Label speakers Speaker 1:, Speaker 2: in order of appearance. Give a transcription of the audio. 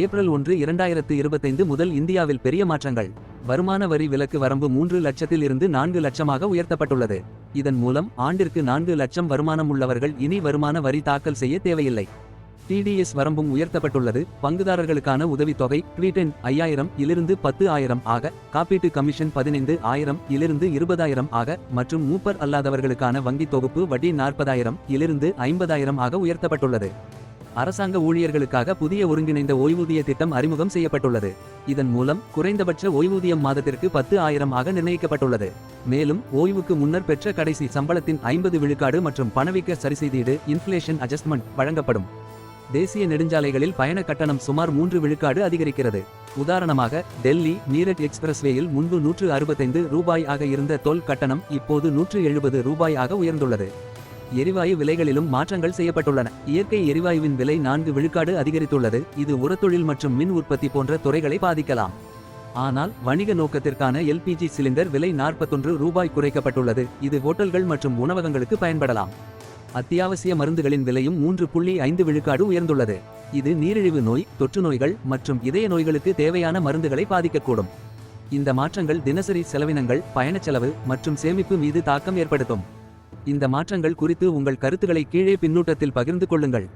Speaker 1: April ஒன்று இரண்டாயிரத்து இருபத்தைந்து முதல் இந்தியாவில் பெரிய மாற்றங்கள். வருமான வரி விலக்கு வரம்பு மூன்று லட்சத்தில் இருந்து நான்கு லட்சமாக உயர்த்தப்பட்டுள்ளது. இதன் மூலம் ஆண்டிற்கு நான்கு லட்சம் வருமானம் உள்ளவர்கள் இனி வருமான வரி தாக்கல் செய்ய தேவையில்லை. டிடிஎஸ் வரம்பும் உயர்த்தப்பட்டுள்ளது. பங்குதாரர்களுக்கான உதவித்தொகை ட்வீட்டன் ஐயாயிரம் இலிருந்து பத்து ஆயிரம் ஆக காப்பீட்டு கமிஷன் பதினைந்து ஆயிரம் இலிருந்து இருபதாயிரம் ஆக மற்றும் மூப்பர் அல்லாதவர்களுக்கான வங்கி தொகுப்பு வட்டி நாற்பதாயிரம் இலிருந்து ஐம்பதாயிரம் ஆக உயர்த்தப்பட்டுள்ளது. அரசாங்க ஊழியர்களுக்காக புதிய ஒருங்கிணைந்த ஓய்வூதிய திட்டம் அறிமுகம் செய்யப்பட்டுள்ளது. இதன் மூலம் குறைந்தபட்ச ஓய்வூதியம் மாதத்திற்கு பத்து ஆயிரம் ஆக நிர்ணயிக்கப்பட்டுள்ளது. மேலும் ஓய்வுக்கு முன்னர் பெற்ற கடைசி சம்பளத்தின் ஐம்பது விழுக்காடு மற்றும் பணவீக்க சரிசெய்தீடு இன்ஃப்ளேஷன் அட்ஜஸ்ட்மெண்ட் வழங்கப்படும். தேசிய நெடுஞ்சாலைகளில் பயண கட்டணம் சுமார் மூன்று விழுக்காடு அதிகரிக்கிறது. உதாரணமாக டெல்லி மீரட் எக்ஸ்பிரஸ்வேயில் முன்பு நூற்று அறுபத்தைந்து ரூபாய் ஆக இருந்த தொல் கட்டணம் இப்போது நூற்று எழுபது ரூபாய் ஆக உயர்ந்துள்ளது. எரிவாயு விலைகளிலும் மாற்றங்கள் செய்யப்பட்டுள்ளன. இயற்கை எரிவாயுவின் விலை நான்கு விழுக்காடு அதிகரித்துள்ளது. இது உரத்தொழில் மற்றும் மின் உற்பத்தி போன்ற துறைகளை பாதிக்கலாம். ஆனால் வணிக நோக்கத்திற்கான எல்பிஜி சிலிண்டர் விலை நாற்பத்தொன்று ரூபாய் குறைக்கப்பட்டுள்ளது. இது ஹோட்டல்கள் மற்றும் உணவகங்களுக்கு பயன்படலாம். அத்தியாவசிய மருந்துகளின் விலையும் மூன்று புள்ளி ஐந்து விழுக்காடு உயர்ந்துள்ளது. இது நீரிழிவு நோய் தொற்று நோய்கள் மற்றும் இதய நோய்களுக்கு தேவையான மருந்துகளை பாதிக்கக்கூடும். இந்த மாற்றங்கள் தினசரி செலவினங்கள் பயணச் செலவு மற்றும் சேமிப்பு மீது தாக்கம் ஏற்படுத்தும். இந்த மாற்றங்கள் குறித்து உங்கள் கருத்துக்களை கீழே பின்னூட்டத்தில் பகிர்ந்து கொள்ளுங்கள்.